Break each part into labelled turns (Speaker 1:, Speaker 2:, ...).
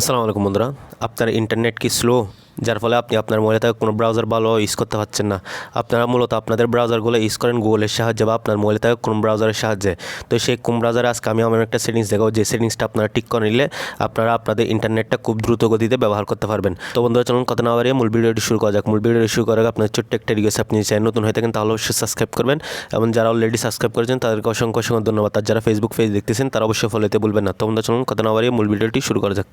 Speaker 1: আসসালামু আলাইকুম বন্ধুরা। আপনার ইন্টারনেট কি স্লো যার ফলে আপনি আপনার মোবাইলে থাকা কোনো ব্রাউজার ভালো ইউজ করতে পারছেন না। আপনারা মূলত আপনাদের ব্রাউজারগুলো ইউজ করেন গুগলের সাহায্যে বা আপনার মোবাইলে থাকা কোন ব্রাউজারের সাহায্যে। তো সেই কোন ব্রাউজারে আজকে আমি আমার একটা সেটিংস দেখাবো, যে সেটিংসটা আপনারা ঠিক করে নিলে আপনারা আপনাদের ইন্টারনেটটা খুব দ্রুত গতিতে ব্যবহার করতে পারবেন। তো বন্ধুরা, চলুন কথা না বাড়িয়ে মূল ভিডিওটি শুরু করা যাক। মূল ভিডিওটি শুরু করার আপনার ছোট্ট একটা রিকোয়েস্ট আপনি চ্যানেল নতুন হয়ে থাকেন তাহলে অবশ্যই সাবস্ক্রাইব করবেন। এবং যারা অলরেডি সাবস্ক্রাইব করেছেন, তাদেরকে অসংখ্য অসংখ্য ধন্যবাদ। আর যারা ফেসবুক পেজ দেখতেছেন, তারা অবশ্যই ফলোতে বলবেন না। তো বন্ধুরা, চলুন কথা না বাড়িয়ে মূল ভিডিওটি শুরু করা যাক।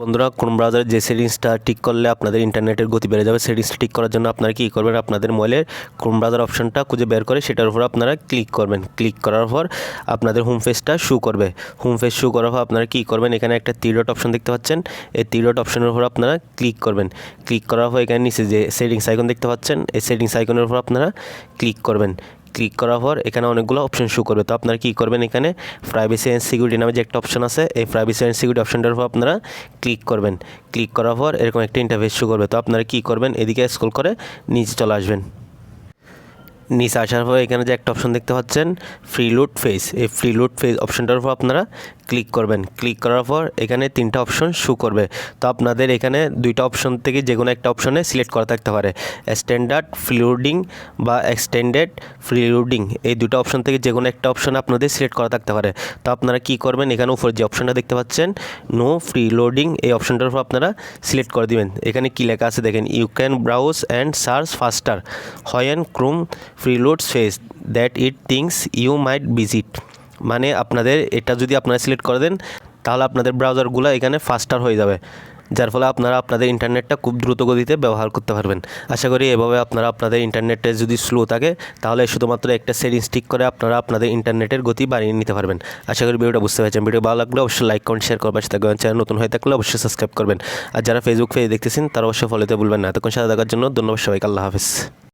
Speaker 1: বন্ধুরা কোন ব্রাউজারে যে সেটিংসটা ঠিক করলে আপনাদের ইন্টারনেটের গতি বেড়ে যাবে। সেটিংসটা ঠিক করার জন্য আপনারা কী করবেন? আপনাদের মোবাইলের কোন ব্রাউজার অপশনটা খুঁজে বের করে সেটার উপর আপনারা ক্লিক করবেন। ক্লিক করার পর আপনাদের হোম পেজটা শু করবে। হোম পেজ শু করার পর আপনারা কী করবেন? এখানে একটা ত্রি ডট অপশন দেখতে পাচ্ছেন। এই ত্রি ডট অপশনের উপর আপনারা ক্লিক করবেন। ক্লিক করার পর এখানে নিচে যে সেটিংস আইকন দেখতে পাচ্ছেন, এই সেটিংস আইকনের উপর আপনারা ক্লিক করবেন। ক্লিক করার পর এখানে অনেকগুলো অপশন শো করবে। তো আপনারা কী করবেন এখানে? প্রাইভেসি অ্যান্ড সিকিউরিটি নামে যে একটা অপশন আছে, এই প্রাইভেসি অ্যান্ড সিকিউরিটি অপশনটার উপর আপনারা ক্লিক করবেন। ক্লিক করার পর এরকম একটা ইন্টারফেস শো করবে। তো আপনারা কী করবেন? এদিকে স্কুল করে নিচে চলে আসবেন। নিচে আসার পর এখানে যে একটা অপশন দেখতে পাচ্ছেন ফ্রি লুট ফেস এই ফ্রি লুট ফেস অপশনটার উপর আপনারা ক্লিক করবেন। ক্লিক করার পর এখানে তিনটা অপশন শু করবে। তো আপনাদের এখানে দুইটা অপশন থেকে যে কোনো একটা অপশনে সিলেক্ট করা থাকতে পারে। স্ট্যান্ডার্ড ফ্রি লোডিং বা এক্সটেন্ডেড ফ্রি লোডিং এই দুটো অপশন থেকে যে কোনো একটা অপশন আপনাদের সিলেক্ট করা থাকতে পারে। তো আপনারা কি করবেন? এখানে উপরে যে অপশনটা দেখতে পাচ্ছেন নো ফ্রি লোডিং এই অপশনটার উপর আপনারা সিলেক্ট করে দিবেন। এখানে কী লেখা আছে দেখেন you can browse and search faster when Chrome free loads pages that it thinks you might visit মানে আপনাদের এটা যদি আপনারা সিলেক্ট করে দেন, তাহলে আপনাদের ব্রাউজারগুলো এখানে ফাস্টার হয়ে যাবে। যার ফলে আপনারা আপনাদের ইন্টারনেটটা খুব দ্রুত গতিতে ব্যবহার করতে পারবেন। আশা করি এভাবে আপনারা আপনাদের ইন্টারনেটে যদি স্লো থাকে, তাহলে শুধুমাত্র একটা সেটিংস ঠিক করে আপনারা আপনাদের ইন্টারনেটের গতি বাড়িয়ে নিতে পারবেন। আশা করি ভিডিওটা বুঝতে পারছেন। ভিডিও ভালো লাগলে অবশ্যই লাইক কমেন্ট শেয়ার করবেন। সাথে চ্যানেল নতুন হয়ে থাকলে অবশ্যই সাবস্ক্রাইব করবেন। আর যারা ফেসবুক পেজ দেখতেছেন, তারা অবশ্যই ফলোতে ভুলবেন না। এতক্ষণ সাথে থাকার জন্য ধন্যবাদ সবাইকে। আল্লাহ হাফিজ।